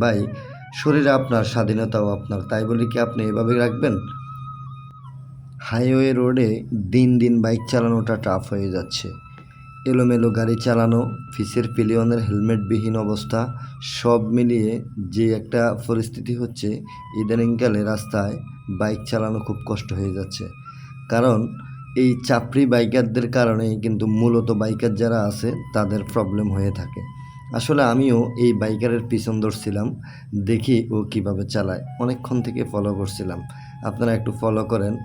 ভাই, শরীরে আপনার, স্বাধীনতাও আপনার, তাই বলে কি আপনি এভাবে রাখবেন? হাইওয়ে রোডে দিন দিন বাইক চালানোটা টাফ হয়ে যাচ্ছে। এলোমেলো গাড়ি চালানো, ফিসের পিলিয়নের হেলমেটবিহীন অবস্থা, সব মিলিয়ে যে একটা পরিস্থিতি হচ্ছে, ইদানিংকালে রাস্তায় বাইক চালানো খুব কষ্ট হয়ে যাচ্ছে। কারণ এই চাপড়ি বাইকারদের কারণেই কিন্তু মূলত বাইকার যারা আছে, তাদের প্রবলেম হয়ে থাকে। আসলে আমিও এই বাইকারের পিছন ধরছিলাম দেখি ও কীভাবে চালায়। অনেকক্ষণ থেকে ফলো করছিলাম। আপনারা একটু ফলো করেন।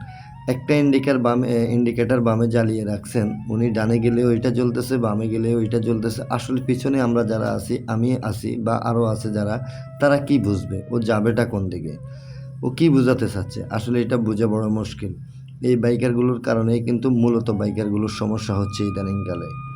একটা ইন্ডিকার বামে ইন্ডিকেটার বামে জ্বালিয়ে রাখছেন। উনি ডানে গেলে ওইটা জ্বলতেছে, বামে গেলে ওইটা জ্বলতেছে। আসলে পিছনে আমরা যারা আছি, আমি আছি বা আরও আছে যারা, তারা কি বুঝবে? ও যাবেটা কোন দিকে? ও কি বোঝাতে চাচ্ছে? আসলে এটা বোঝা বড় মুশকিল। এই বাইকারগুলোর কারণেই কিন্তু মূলত বাইকারগুলোর সমস্যা হচ্ছে ইদানিংকালে।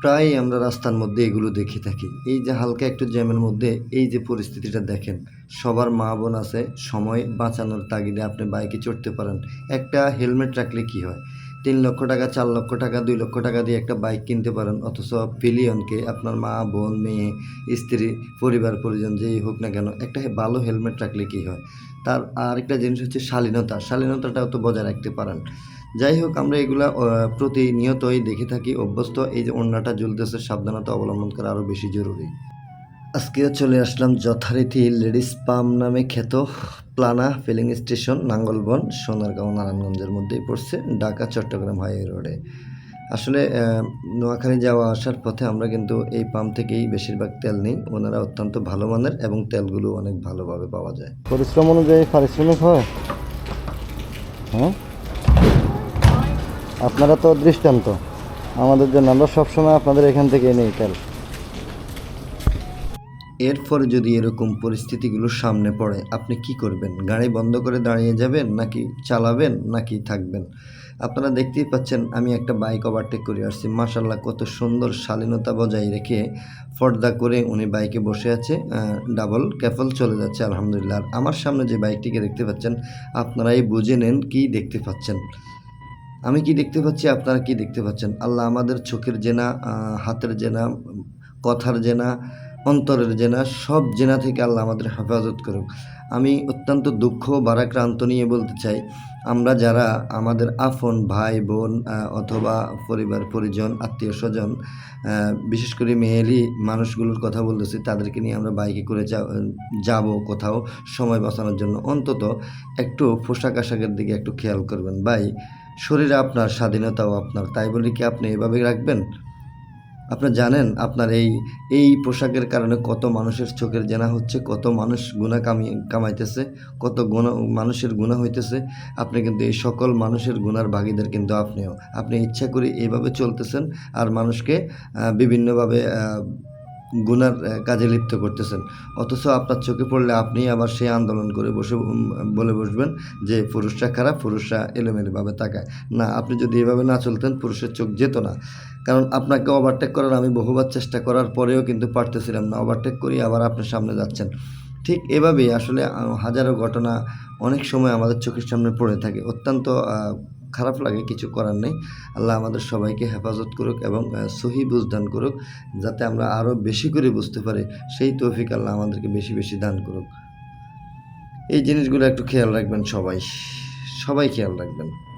প্রায় আমরা রাস্তার মধ্যে এগুলো দেখে থাকি। এই যে হালকা একটু জ্যামের মধ্যে এই যে পরিস্থিতিটা দেখেন, সবার মা বোন আছে, সময় বাঁচানোর তাগিদে আপনি বাইকে চড়তে পারেন। একটা হেলমেট রাখলে কি হয়? তিন লক্ষ টাকা, চার লক্ষ টাকা, দুই লক্ষ টাকা দিয়ে একটা বাইক কিনতে পারেন, অথচ পিলিয়নকে আপনার মা, বোন, মেয়ে, স্ত্রী, পরিবার, পরিজন যেই হোক না কেন, একটা ভালো হেলমেট রাখলে কি হয়? তার আরেকটা জিনিস হচ্ছে শালীনতা। শালীনতাটাও তো বজায় রাখতে পারেন। যাই হোক আমরা এগুলা প্রতিনিয়তই দেখে থাকি, অভ্যস্ত। এই যে অন্যটা ঝুলতেছে সাবধানতা অবলম্বন করা আরও বেশি জরুরি। আজকে চলে আসলাম যথারীতি লেডিস পাম নামে খ্যাত প্লানা ফিলিং স্টেশন, নাঙ্গলবন, সোনারগাঁও, নারায়ণগঞ্জের মধ্যেই পড়ছে, ঢাকা, চট্টগ্রাম হাইওয়ে রোডে। আসলে নোয়াখালী যাওয়া আসার পথে আমরা কিন্তু এই পাম্প থেকেই বেশিরভাগ তেল নিই। ওনারা অত্যন্ত ভালো মানের এবং তেলগুলো অনেক ভালোভাবে পাওয়া যায়। পরিশ্রম অনুযায়ী, পারিশ্রমিক হয়? হ্যাঁ? আপনারা তো দৃষ্টান্ত। আমাদের জন্য আমরা সবসময় আপনাদের এখান থেকে নেই তেল এরপরে যদি এরকম পরিস্থিতিগুলো সামনে পড়ে, আপনি কি করবেন? গাড়ি বন্ধ করে দাঁড়িয়ে যাবেন নাকি চালাবেন নাকি থাকবেন? আপনারা দেখতেই পাচ্ছেন, আমি একটা বাইক ওভারটেক করে আসছি। মাসাল্লাহ কত সুন্দর শালীনতা বজায় রেখে পর্দা করে উনি বাইকে বসে আছে ডাবল ক্যাফল চলে যাচ্ছে, আলহামদুলিল্লাহ। আর আমার সামনে যে বাইকটিকে দেখতে পাচ্ছেন, আপনারাই বুঝে নেন কি দেখতে পাচ্ছেন। আমি কি দেখতে পাচ্ছি? আপনারা কি দেখতে পাচ্ছেন? আল্লাহ আমাদের চোখের জেনা হাতের জেনা, কথার জেনা, অন্তরের জেনা, সব জেনা থেকে আল্লাহ আমাদের হেফাজত করুক। আমি অত্যন্ত দুঃখ বারাক্রান্ত নিয়ে বলতে চাই, আমরা যারা আমাদের আপন ভাই, বোন অথবা পরিবার, পরিজন, আত্মীয় স্বজন বিশেষ করে মেয়েলি মানুষগুলোর কথা বলতেছি, তাদেরকে নিয়ে আমরা বাইকে করে যাব কোথাও সময় বাঁচানোর জন্য। অন্তত একটু পোশাক আশাকের দিকে একটু খেয়াল করবেন। ভাই শরীরে আপনার স্বাধীনতাও আপনার, তাই বলে কি আপনি এভাবে রাখবেন? আপনি জানেন আপনার এই এই পোশাকের কারণে কত মানুষের চোখের জেনা হচ্ছে, কত মানুষ গুণা কামি, কামাইতেছে, কত গুণা মানুষের গুণা হইতেছে। আপনি কিন্তু এই সকল মানুষের গুণার ভাগীদার কিন্তু আপনিও। আপনি ইচ্ছা করে এইভাবে চলতেছেন, আর মানুষকে বিভিন্নভাবে গুনার কাজে লিপ্ত করতেছেন। অথচ আপনার চোখে পড়লে আপনি আবার সেই আন্দোলন করে বসে বলে বসবেন যে পুরুষরা খারাপ, পুরুষরা এলোমেলোভাবে তাকায়। না, আপনি যদি এভাবে না চলতেন, পুরুষের চোখ যেত না। কারণ আপনাকে ওভারটেক করার আমি বহুবার চেষ্টা করার পরেও কিন্তু পারতেছিলাম না। ওভারটেক করি আবার আপনার সামনে যাচ্ছেন। ঠিক এভাবেই আসলে হাজারো ঘটনা অনেক সময় আমাদের চোখের সামনে পড়ে থাকে। অত্যন্ত খারাপ লাগে, কিছু করার নেই। আল্লাহ আমাদের সবাইকে হেফাজত করুক এবং সহি বুঝদান করুক, যাতে আমরা আরও বেশি করে বুঝতে পারি। সেই তৌফিক আল্লাহ আমাদেরকে বেশি বেশি দান করুক। এই জিনিসগুলো একটু খেয়াল রাখবেন সবাই। সবাই খেয়াল রাখবেন।